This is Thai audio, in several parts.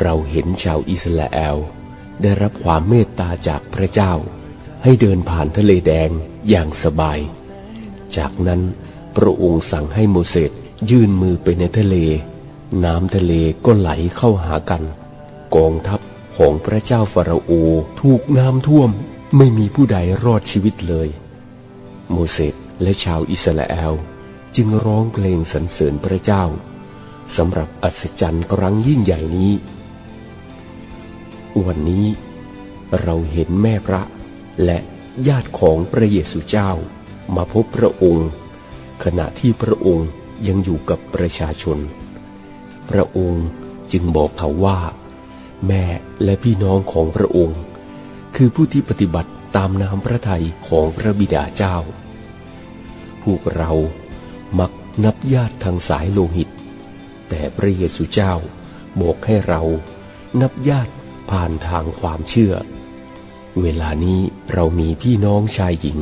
เราเห็นชาวอิสราเอลได้รับความเมตตาจากพระเจ้า ให้เดินผ่านทะเลแดงอย่างสบาย จากนั้นพระองค์สั่งให้โมเสสยื่นมือไปในทะเล น้ำทะเลก็ไหลเข้าหากัน กองทัพของพระเจ้าฟาโรโอถูกน้ำท่วมไม่มีผู้ใดรอดชีวิตเลย โมเสสและชาวอิสราเอลจึงร้องเพลงสรรเสริญพระเจ้าสำหรับอัศจรรย์ครั้งยิ่งใหญ่นี้ วันนี้ เราเห็นแม่พระและญาติของพระเยซูเจ้ามาพบพระองค์ ขณะที่พระองค์ยังอยู่กับประชาชน พระองค์จึงบอกเขาว่า แม่และพี่น้องของพระองค์ คือผู้ที่ปฏิบัติตามน้ำพระทัยของพระบิดาเจ้า พวกเรามักนับญาติทางสายโลหิต แต่พระเยซูเจ้าบอกให้เรานับญาติ ผ่านทางความเชื่อ เวลานี้เรามีพี่น้องชายหญิง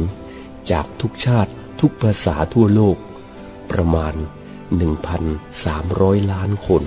จากทุกชาติทุกภาษาทั่วโลก ประมาณ 1,300 ล้านคน